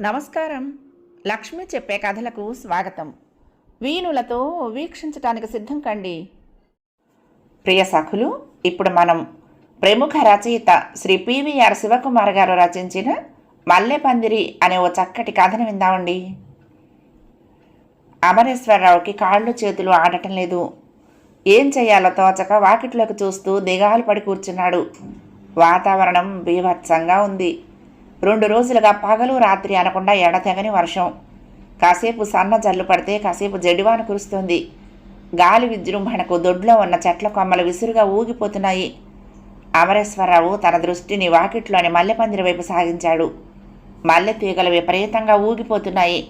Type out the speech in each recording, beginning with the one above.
నమస్కారం. లక్ష్మి చెప్పే కథలకు స్వాగతం. వీణులతో వీక్షించటానికి సిద్ధం కండి. ప్రియ సఖులు ఇప్పుడు మనం ప్రముఖ రచయిత శ్రీ పివిఆర్ శివకుమార్ గారు రచించిన మల్లెపందిరి అనే ఓ చక్కటి కథను విందామండి. అమరేశ్వరరావుకి కాళ్ళు చేతులు ఆడటం లేదు. ఏం చేయాలో తోచక వాకిట్లోకి చూస్తూ దిగాలు పడి కూర్చున్నాడు. వాతావరణం బీభత్సంగా ఉంది. రెండు రోజులుగా పగలు రాత్రి అనకుండా ఎడతెగని వర్షం. కాసేపు సన్న జల్లు పడితే కాసేపు జడివాన కురుస్తుంది. గాలి విజృంభణకు దొడ్లో ఉన్న చెట్ల కొమ్మలు విసురుగా ఊగిపోతున్నాయి. అమరేశ్వరరావు తన దృష్టిని వాకిట్లోని మల్లెపందిరి వైపు సాగించాడు. మల్లె తీగలు విపరీతంగా ఊగిపోతున్నాయి.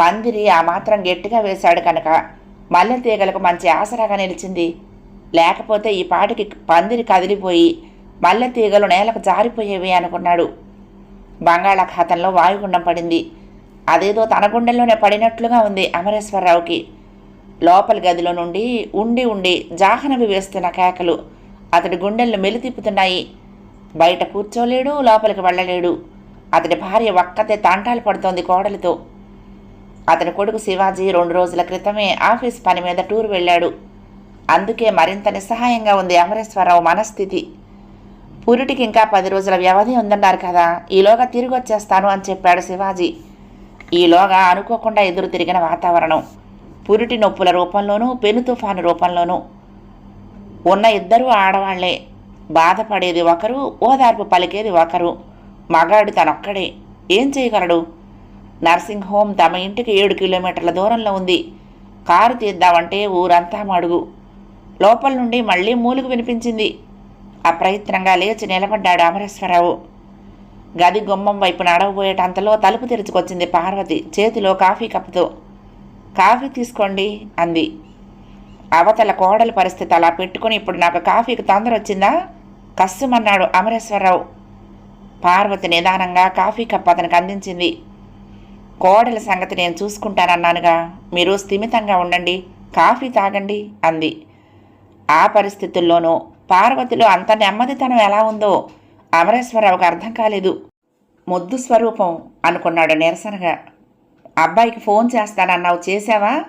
పందిరి ఆ మాత్రం గట్టిగా వేశాడు కనుక మల్లె తీగలకు మంచి ఆసరాగా నిలిచింది. లేకపోతే ఈ పాటికి పందిరి కదిలిపోయి మల్లె తీగలు నేలకు జారిపోయేవి అనుకున్నాడు. బంగాళాఖాతంలో వాయుగుండం పడింది. అదేదో తన గుండెల్లోనే పడినట్లుగా ఉంది అమరేశ్వరరావుకి. లోపలి గదిలో నుండి ఉండి ఉండి జాహ్నవి వేస్తున్న కేకలు అతడి గుండెలను మెలితిప్పుతున్నాయి. బయట కూర్చోలేడు లోపలికి వెళ్ళలేడు. అతడి భార్య ఒక్కతే తాంటాలు పడుతోంది కోడలితో. అతని కొడుకు శివాజీ రెండు రోజుల క్రితమే ఆఫీస్ పని మీద టూర్ వెళ్ళాడు. అందుకే మరింత నిస్సహాయంగా ఉంది అమరేశ్వరరావు మనస్థితి. పురిటికి ఇంకా పది రోజుల వ్యవధి ఉందన్నారు కదా. ఈలోగా తిరిగి వచ్చేస్తాను అని చెప్పాడు శివాజీ. ఈలోగా అనుకోకుండా ఎదురు తిరిగిన వాతావరణం. పురిటి నొప్పుల రూపంలోనూ పెను తుఫాను రూపంలోనూ ఉన్న ఇద్దరూ ఆడవాళ్ళే. బాధపడేది ఒకరు ఓదార్పు పలికేది ఒకరు. మగాడు తనొక్కడే. ఏం చేయగలడు? నర్సింగ్ హోమ్ తమ ఇంటికి ఏడు కిలోమీటర్ల దూరంలో ఉంది. కారు తీద్దామంటే ఊరంతా మడుగు. లోపల నుండి మళ్ళీ మూలుగు వినిపించింది. అప్రయత్నంగా లేచి నిలబడ్డాడు అమరేశ్వరరావు. గది గుమ్మం వైపు నడవబోయేటంతలో తలుపు తెరుచుకొచ్చింది పార్వతి. చేతిలో కాఫీ కప్పుతో కాఫీ తీసుకోండి అంది. అవతల కోడల పరిస్థితి అలా పెట్టుకుని ఇప్పుడు నాకు కాఫీకి తొందర వచ్చిందా? కస్సుమన్నాడు అమరేశ్వరరావు. పార్వతి నిదానంగా కాఫీ కప్ అతనికి అందించింది. కోడల సంగతి నేను చూసుకుంటానన్నానుగా. మీరు స్థిమితంగా ఉండండి. కాఫీ తాగండి అంది. ఆ పరిస్థితుల్లోనూ పార్వతిలో అంత నెమ్మదితనం ఎలా ఉందో అమరేశ్వరరావుకు అర్థం కాలేదు. ముద్దు స్వరూపం అనుకున్నాడు నిరసనగా. అబ్బాయికి ఫోన్ చేస్తానన్నావు చేశావా?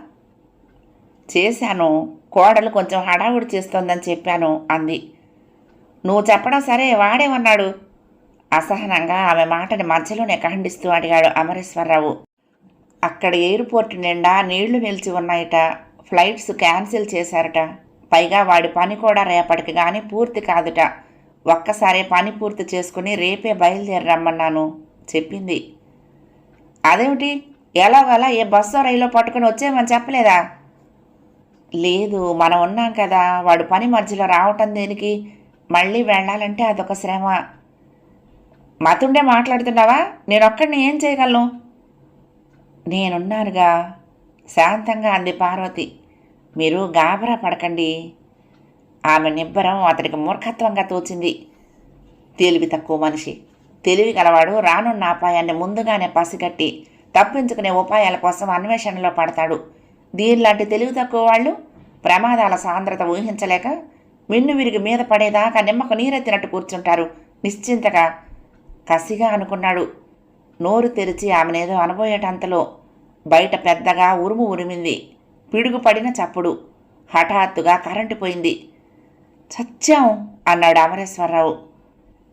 చేశాను. కోడలు కొంచెం హడావుడి చేస్తోందని చెప్పాను అంది. నువ్వు చెప్పడం సరే వాడేమన్నాడు అసహనంగా ఆమె మాటని మధ్యలోనే ఖండిస్తూ అడిగాడు అమరేశ్వరరావు. అక్కడ ఎయిర్పోర్ట్ నిండా నీళ్ళు నిలిచి ఉన్నాయట. ఫ్లైట్స్ క్యాన్సిల్ చేశారట. పైగా వాడి పని కూడా రేపటికి కానీ పూర్తి కాదుట. ఒక్కసారి పని పూర్తి చేసుకుని రేపే బయలుదేరి రమ్మన్నాను చెప్పింది. అదేమిటి? ఎలాగలా ఏ బస్సో రైల్లో పట్టుకుని వచ్చేమని చెప్పలేదా? లేదు మనం ఉన్నాం కదా వాడు పని మధ్యలో రావటం దేనికి? మళ్ళీ వెళ్ళాలంటే అదొక శ్రమ. మతుండే మాట్లాడుతున్నావా? నేను ఒక్కడిని ఏం చేయగలను? నేనున్నానుగా శాంతంగా అంది పార్వతి. మీరు గాబరా పడకండి. ఆమె నిబ్బరం అతడికి మూర్ఖత్వంగా తోచింది. తెలివి తక్కువ మనిషి. తెలివి గలవాడు రానున్న అపాయాన్ని ముందుగానే పసిగట్టి తప్పించుకునే ఉపాయాల కోసం అన్వేషణలో పడతాడు. దీనిలాంటి తెలివి తక్కువ వాళ్ళు ప్రమాదాల సాంద్రత ఊహించలేక మిన్ను విరిగి మీద పడేదాకా నిమ్మకు నీరెత్తినట్టు కూర్చుంటారు. నిశ్చింతగా కసిగా అనుకున్నాడు. నోరు తెరిచి ఆమెనేదో అనబోయేటంతలో బయట పెద్దగా ఉరుము ఉరిమింది. పిడుగుపడిన చప్పుడు. హఠాత్తుగా కరెంటు పోయింది. చచ్చాం అన్నాడు అమరేశ్వరరావు.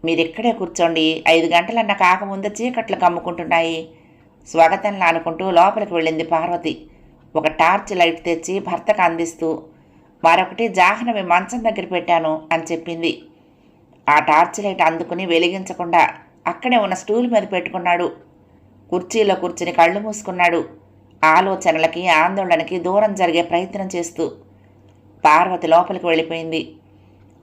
మీరిక్కడే కూర్చోండి. ఐదు గంటలన్న కాకముందు చీకట్లు కమ్ముకుంటున్నాయి. స్వాగతంలా అనుకుంటూ లోపలికి వెళ్ళింది పార్వతి. ఒక టార్చ్ లైట్ తెచ్చి భర్తకు అందిస్తూ మరొకటి జాహ్నవి మంచం దగ్గర పెట్టాను అని చెప్పింది. ఆ టార్చ్ లైట్ అందుకుని వెలిగించకుండా అక్కడే ఉన్న స్టూల్ మీద పెట్టుకున్నాడు. కుర్చీలో కూర్చుని కళ్ళు మూసుకున్నాడు. ఆలోచనలకి ఆందోళనకి దూరం జరిగే ప్రయత్నం చేస్తూ పార్వతి లోపలికి వెళ్ళిపోయింది.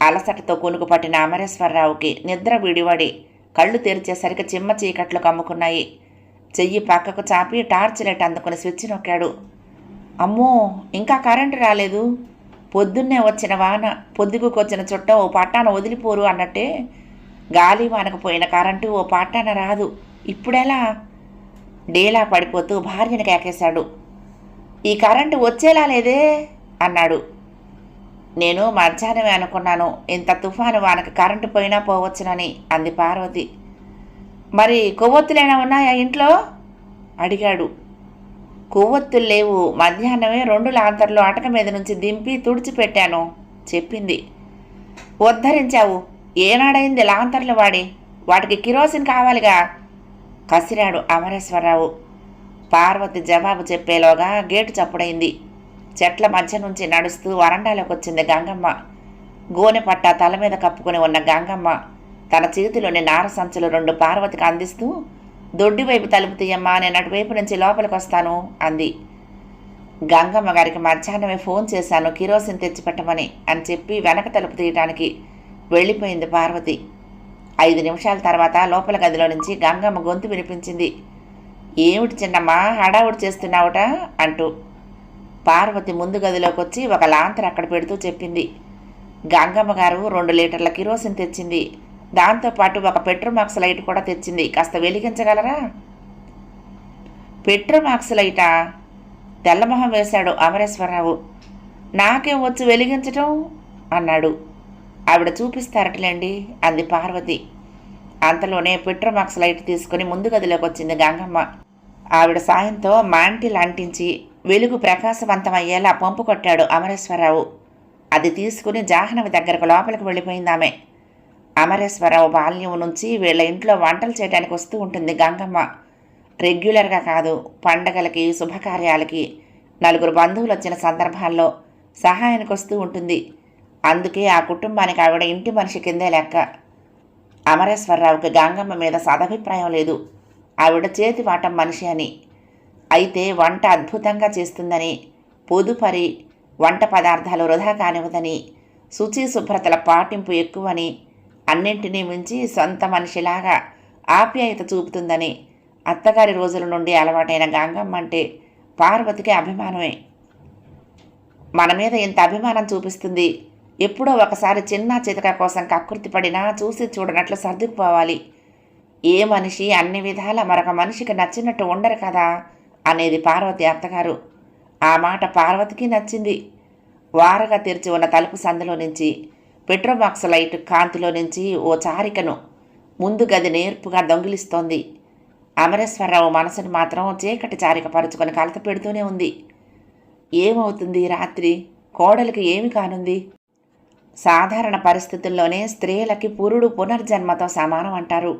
అలసటతో కొనుకుపట్టిన అమరేశ్వరరావుకి నిద్ర విడివడి కళ్ళు తెరిచేసరికి చిమ్మ చీకట్లు కమ్ముకున్నాయి. చెయ్యి పక్కకు చాపి టార్చ్ లైట్ అందుకుని స్విచ్ నొక్కాడు. అమ్మో ఇంకా కరెంటు రాలేదు. పొద్దున్నే వచ్చిన వాన పొద్దుగుకొచ్చిన చుట్ట ఓ పట్టాన వదిలిపోరు అన్నట్టే గాలి వానకు పోయిన కరెంటు ఓ పట్టాన రాదు. ఇప్పుడెలా? డేలా పడిపోతూ భార్యను కేకేశాడు. ఈ కరెంటు వచ్చేలా లేదే? అన్నాడు. నేను మధ్యాహ్నమే అనుకున్నాను ఇంత తుఫాను వానకు కరెంటు పోయినా పోవచ్చునని అంది పార్వతి. మరి కొవ్వొత్తులైనా ఉన్నాయా ఇంట్లో? అడిగాడు. కొవ్వొత్తులు లేవు మధ్యాహ్నమే రెండు లాంతర్లు అటక మీద నుంచి దింపి తుడిచిపెట్టాను చెప్పింది. ఉద్ధరించావు ఏనాడైంది లాంతర్లు వాడి? వాటికి కిరోసిన్ కావాలిగా. కసిరాడు అమరేశ్వరరావు. పార్వతి జవాబు చెప్పేలోగా గేటు చప్పుడైంది. చెట్ల మధ్య నుంచి నడుస్తూ వరండాలోకి వచ్చింది గంగమ్మ. గోనె పట్ట తల మీద కప్పుకొని ఉన్న గంగమ్మ. తన చేతిలోని నార సంచులు రెండు పార్వతికి అందిస్తూ దొడ్డి వైపు తలుపు తీయమ్మా నేను అటువైపు నుంచి లోపలికి వస్తాను అంది. గంగమ్మ గారికి మధ్యాహ్నమే ఫోన్ చేశాను కిరోసిన్ తెచ్చిపెట్టమని అని చెప్పి వెనక తలుపు తీయటానికి వెళ్ళిపోయింది పార్వతి. ఐదు నిమిషాల తర్వాత లోపల గదిలో నుంచి గంగమ్మ గొంతు వినిపించింది. ఏమిటి చిన్నమ్మ హడావుడి చేస్తున్నావుట? అంటూ. పార్వతి ముందు గదిలోకి వచ్చి ఒక లాంతర్ అక్కడ పెడుతూ చెప్పింది. గంగమ్మ గారు రెండు లీటర్ల కిరోసిన్ తెచ్చింది. దాంతోపాటు ఒక పెట్రోమాక్స్ లైట్ కూడా తెచ్చింది. కాస్త వెలిగించగలరా? పెట్రోమాక్స్ లైటా? తెల్లమొహం వేశాడు అమరేశ్వరరావు. నాకేం వచ్చి వెలిగించటం? అన్నాడు. ఆవిడ చూపిస్తారటలేండి అంది పార్వతి. అంతలోనే పెట్రోమాక్స్ లైట్ తీసుకుని ముందు గదిలోకి వచ్చింది గంగమ్మ. ఆవిడ సాయంతో మాంటిల్ అంటించి వెలుగు ప్రకాశవంతమయ్యేలా పంపు కొట్టాడు అమరేశ్వరరావు. అది తీసుకుని జాహ్నవి దగ్గరకు లోపలికి వెళ్ళిపోయింది ఆమె. అమరేశ్వరరావు బాల్యం నుంచి వీళ్ళ ఇంట్లో వంటలు చేయడానికి వస్తూ ఉంటుంది గంగమ్మ. రెగ్యులర్గా కాదు పండగలకి శుభకార్యాలకి నలుగురు బంధువులు వచ్చిన సందర్భాల్లో సహాయానికి వస్తూ ఉంటుంది. అందుకే ఆ కుటుంబానికి ఆవిడ ఇంటి మనిషి కిందే లెక్క. అమరేశ్వరరావుకి గంగమ్మ మీద సదభిప్రాయం లేదు. ఆవిడ చేతి వాటం మనిషి అని. అయితే వంట అద్భుతంగా చేస్తుందని పొదుపరి వంట పదార్థాలు వృధా కానివ్వదని శుచి శుభ్రతల పాటింపు ఎక్కువని అన్నింటినీ మించి సొంత మనిషిలాగా ఆప్యాయత చూపుతుందని అత్తగారి రోజుల నుండి అలవాటైన గంగమ్మ అంటే పార్వతికి అభిమానమే. మన మీద ఇంత అభిమానం చూపిస్తుంది. ఎప్పుడో ఒకసారి చిన్న చితక కోసం కకృతి పడినా చూసి చూడనట్లు సర్దుకుపోవాలి. ఏ మనిషి అన్ని విధాల మరొక మనిషికి నచ్చినట్టు ఉండరు కదా అనేది పార్వతి అత్తగారు. ఆ మాట పార్వతికి నచ్చింది. వారగా తెరిచి ఉన్న తలుపు సందులో నుంచి పెట్రోబాక్స్ లైట్ కాంతిలో నుంచి ఓ చారికను ముందు గది నేర్పుగా దొంగిలిస్తోంది. అమరేశ్వరరావు మనసును మాత్రం చీకటి చారిక పరుచుకొని కలత పెడుతూనే ఉంది. ఏమవుతుంది రాత్రి? కోడలికి ఏమి కానుంది? సాధారణ పరిస్థితుల్లోనే స్త్రీలకి పురుడు పునర్జన్మతో సమానం అంటారు.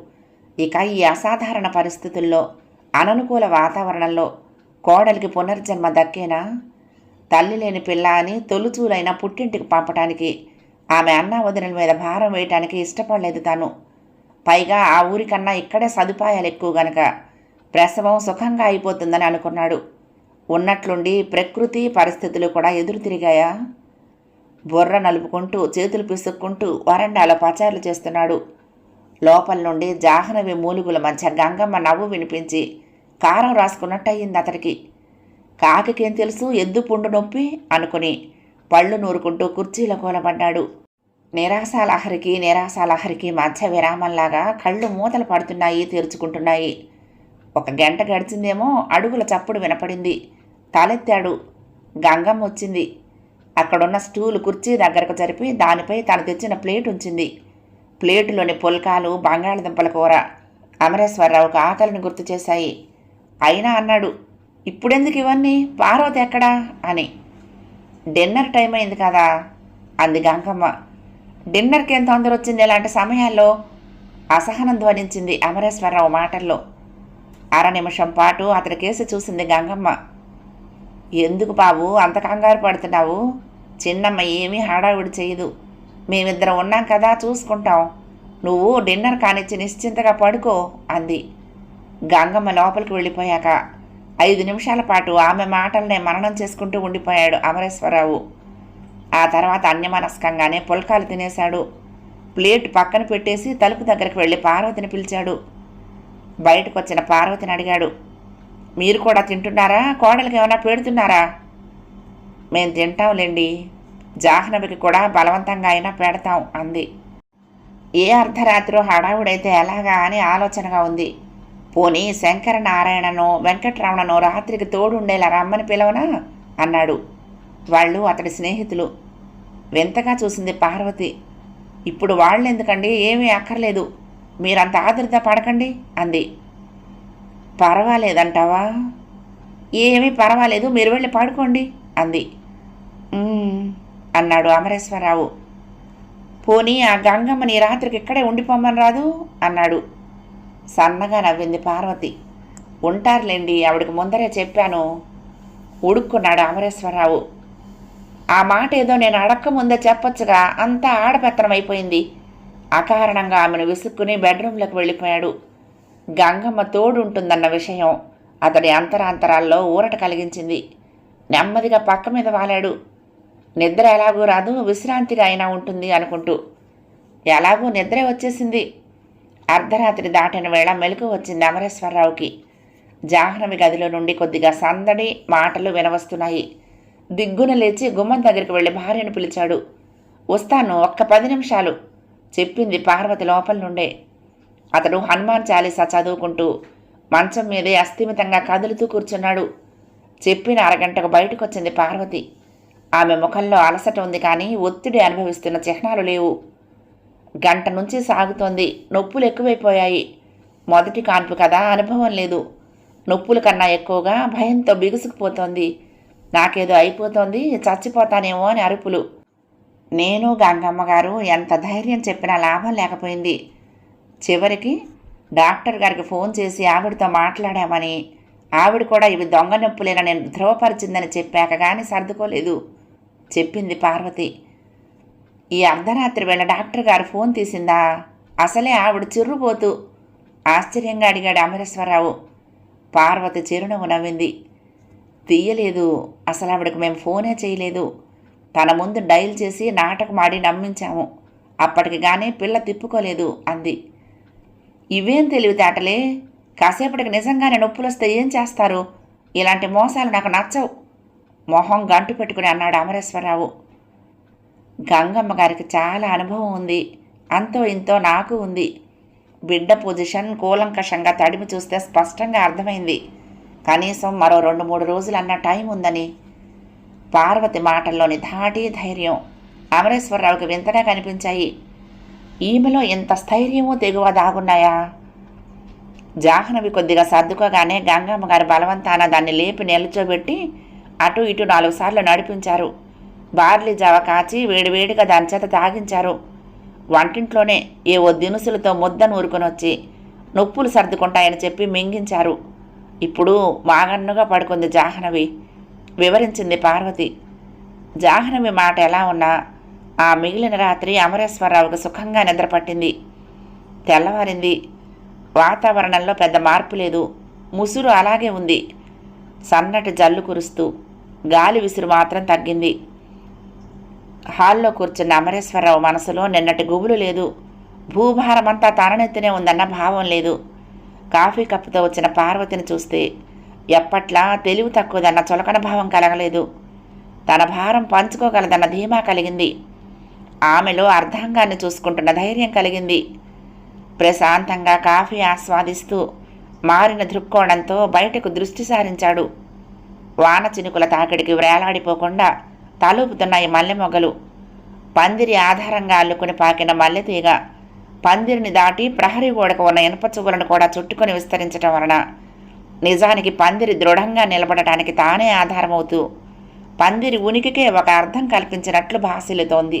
ఇక ఈ అసాధారణ పరిస్థితుల్లో అననుకూల వాతావరణంలో కోడలికి పునర్జన్మ దక్కేనా? తల్లి లేని పిల్ల అని తొలుచూలైన పుట్టింటికి పంపటానికి ఆమె అన్న వదినల మీద భారం వేయటానికి ఇష్టపడలేదు తాను. పైగా ఆ ఊరికన్నా ఇక్కడే సదుపాయాలు ఎక్కువ గనక ప్రసవం సుఖంగా అయిపోతుందని అనుకున్నాడు. ఉన్నట్లుండి ప్రకృతి పరిస్థితులు కూడా ఎదురు తిరిగాయా బుర్ర నలుపుకుంటూ చేతులు పిసుక్కుంటూ వరండాలో పచారులు చేస్తున్నాడు. లోపల నుండి జాహ్నవి మూలుగుల మధ్య గంగమ్మ నవ్వు వినిపించి కారం రాసుకున్నట్టయింది అతడికి. కాకికేం తెలుసు? ఎద్దు పుండు నొప్పి? అనుకుని పళ్ళు నూరుకుంటూ కుర్చీలో కూలబడ్డాడు. నిరాశాలహరికి నిరాశాలహరికి మధ్య విరామంలాగా కళ్ళు మూతలు పడుతున్నాయి తెరుచుకుంటున్నాయి. ఒక గంట గడిచిందేమో అడుగుల చప్పుడు వినపడింది. తలెత్తాడు. గంగమ్మ వచ్చింది. అక్కడున్న స్టూలు కుర్చీ దగ్గరకు జరిపి దానిపై తను తెచ్చిన ప్లేట్ ఉంచింది. ప్లేటులోని పుల్కాలు బంగాళదుంపల కూర అమరేశ్వరరావుకు ఆకలిని గుర్తు చేశాయి. అయినా అన్నాడు ఇప్పుడెందుకు ఇవన్నీ? పార్వతి ఎక్కడా? అని. డిన్నర్ టైం అయింది కదా? అంది గంగమ్మ. డిన్నర్కి ఎంత తొందర వచ్చింది ఇలాంటి సమయాల్లో? అసహనం ధ్వనించింది అమరేశ్వరరావు మాటల్లో. అర నిమిషం పాటు అతని కేసు చూసింది గంగమ్మ. ఎందుకు బాబు? అంత కంగారు పడుతున్నావు? చిన్నమ్మ ఏమీ హడావిడి చేయదు. మేమిద్దరం ఉన్నాం కదా చూసుకుంటాం. నువ్వు డిన్నర్ కానిచ్చి నిశ్చింతగా పడుకో అంది. గంగమ్మ లోపలికి వెళ్ళిపోయాక. ఐదు నిమిషాల పాటు ఆమె మాటలనే మననం చేసుకుంటూ ఉండిపోయాడు అమరేశ్వరరావు. ఆ తర్వాత అన్యమనస్కంగానే పుల్కాలు తినేశాడు. ప్లేట్ పక్కన పెట్టేసి తలుపు దగ్గరికి వెళ్ళి పార్వతిని పిలిచాడు. బయటకు వచ్చిన పార్వతిని అడిగాడు. మీరు కూడా తింటున్నారా? కోడలికి ఏమైనా పెడుతున్నారా? మేము తింటాంలేండి. జాహ్నవికి కూడా బలవంతంగా అయినా పెడతాం అంది. ఏ అర్ధరాత్రో హడావుడైతే ఎలాగా అని ఆలోచనగా ఉంది. పోనీ శంకర నారాయణనో రాత్రికి తోడుండేలా రమ్మని పిలవనా? అన్నాడు. వాళ్ళు అతడి స్నేహితులు. వింతగా చూసింది పార్వతి. ఇప్పుడు వాళ్ళెందుకండి? ఏమీ అక్కర్లేదు. మీరంత ఆదృత పడకండి అంది. పర్వాలేదంటావా? ఏమీ పర్వాలేదు మీరు వెళ్ళి పాడుకోండి అంది. అన్నాడు అమరేశ్వరరావు. పోనీ ఆ గంగమ్మని రాత్రికి ఇక్కడే ఉండిపోమని రాదు అన్నాడు. సన్నగా నవ్వింది పార్వతి. ఉంటారులేండి ఆవిడకి ముందరే చెప్పాను ఉడుక్కున్నాడు అమరేశ్వరరావు. ఆ మాట ఏదో నేను అడక్క ముందే చెప్పొచ్చుగా అంతా ఆడపెత్తనం అయిపోయింది. అకారణంగా ఆమెను విసుక్కుని బెడ్రూమ్లోకి వెళ్ళిపోయాడు. గంగమ్మ తోడు ఉంటుందన్న విషయం అతడి అంతరాంతరాల్లో ఊరట కలిగించింది. నెమ్మదిగా పక్క మీద వాలాడు. నిద్ర ఎలాగూ రాదు విశ్రాంతిగా అయినా ఉంటుంది అనుకుంటూ. ఎలాగూ నిద్రే వచ్చేసింది. అర్ధరాత్రి దాటిన వేళ మెలకు వచ్చింది అమరేశ్వరరావుకి. జాహ్నవి గదిలో నుండి కొద్దిగా సందడి మాటలు వినవస్తున్నాయి. దిగ్గున లేచి గుమ్మం దగ్గరికి వెళ్ళి భార్యను పిలిచాడు. వస్తాను ఒక్క పది నిమిషాలు చెప్పింది పార్వతి లోపల నుండే. అతడు హనుమాన్ చాలీసా చదువుకుంటూ మంచం మీదే అస్థిమితంగా కదులుతూ కూర్చున్నాడు. చెప్పిన అరగంటకు బయటకు వచ్చింది పార్వతి. ఆమె ముఖంలో అలసట ఉంది కానీ ఒత్తిడి అనుభవిస్తున్న చిహ్నాలు లేవు. గంట నుంచి సాగుతోంది. నొప్పులు ఎక్కువైపోయాయి. మొదటి కాన్పు కదా అనుభవం లేదు. నొప్పుల కన్నా ఎక్కువగా భయంతో బిగుసుకుపోతోంది. నాకేదో అయిపోతోంది చచ్చిపోతానేమో అని అరుపులు. నేను గంగమ్మ గారు ఎంత ధైర్యం చెప్పినా లాభం లేకపోయింది. చివరికి డాక్టర్ గారికి ఫోన్ చేసి ఆవిడతో మాట్లాడామని ఆవిడ కూడా ఇవి దొంగ నొప్పులేనా నేను ధృవపరిచిందని చెప్పాక కానీ సర్దుకోలేదు చెప్పింది పార్వతి. ఈ అర్ధరాత్రి వేళ డాక్టర్ గారు ఫోన్ తీసిందా? అసలే ఆవిడ చిర్రుపోతూ ఆశ్చర్యంగా అడిగాడు అమరేశ్వరరావు. పార్వతి చిరునవ్వు నవ్వింది. తీయలేదు అసలు ఆవిడకు మేము ఫోనే చేయలేదు. తన ముందు డైల్ చేసి నాటకమాడి నమ్మించాము. అప్పటికి కానీ పిల్ల తిప్పుకోలేదు అంది. ఇవేం తెలివితేటలే? కాసేపటికి నిజంగానే నొప్పులు వస్తే ఏం చేస్తారు? ఇలాంటి మోసాలు నాకు నచ్చవు. మొహం గంటు పెట్టుకుని అన్నాడు అమరేశ్వరరావు. గంగమ్మ గారికి చాలా అనుభవం ఉంది. అంతో ఇంతో నాకు ఉంది. బిడ్డ పొజిషన్ కూలంకషంగా తడిమి చూస్తే స్పష్టంగా అర్థమైంది. కనీసం మరో రెండు మూడు రోజులు అన్న టైం ఉందని. పార్వతి మాటల్లోని ధాటి ధైర్యం. అమరేశ్వరరావుకి వింతగా కనిపించాయి. ఈమెలో ఎంత స్థైర్యమూ తెగువ దాగున్నాయా జాహ్నవి కొద్దిగా సర్దుకోగానే గంగమ్మ గారి బలవంతాన దాన్ని లేపి నిల్చోబెట్టి అటు ఇటు నాలుగు సార్లు నడిపించారు. బార్లీ జావ కాచి వేడివేడిగా దాని చేత తాగించారు. వంటింట్లోనే ఏవో దినుసులతో ముద్ద నూరుకొని వచ్చి నొప్పులు సర్దుకుంటాయని చెప్పి మింగించారు. ఇప్పుడు మాగన్నుగా పడుకుంది జాహ్నవి. వివరించింది పార్వతి. జాహ్నవి మాట ఎలా ఉన్నా ఆ మిగిలిన రాత్రి అమరేశ్వరరావుకు సుఖంగా నిద్రపట్టింది తెల్లవారింది. వాతావరణంలో పెద్ద మార్పు లేదు. ముసురు అలాగే ఉంది. సన్నటి జల్లు కురుస్తూ గాలి విసురు మాత్రం తగ్గింది. హాల్లో కూర్చున్న అమరేశ్వరరావు మనసులో నిన్నటి గుబులు లేదు. భూభారమంతా తననెత్తినే ఉందన్న భావం లేదు. కాఫీ కప్పుతో వచ్చిన పార్వతిని చూస్తే ఎప్పట్లా తెలివి తక్కువదన్న చులకన భావం కలగలేదు. తన భారం పంచుకోగలదన్న ధీమా కలిగింది. ఆమెలో అర్ధాంగాన్ని చూసుకుంటున్న ధైర్యం కలిగింది. ప్రశాంతంగా కాఫీ ఆస్వాదిస్తూ మారిన దృక్కోణంతో బయటకు దృష్టి సారించాడు. వాన చినుకుల తాకిడికి వేలాడిపోకుండా తలుపుతున్నాయి మల్లె మొగలు పందిరి ఆధారంగా అల్లుకుని పాకిన మల్లె తీగ పందిరిని దాటి ప్రహరీ గోడకు ఉన్న ఇనుప చువ్వలను కూడా చుట్టుకొని విస్తరించటం వలన నిజానికి పందిరి దృఢంగా నిలబడటానికి తానే ఆధారమవుతూ పందిరి ఉనికికే ఒక అర్థం కల్పించినట్లు భాసిల్లుతోంది.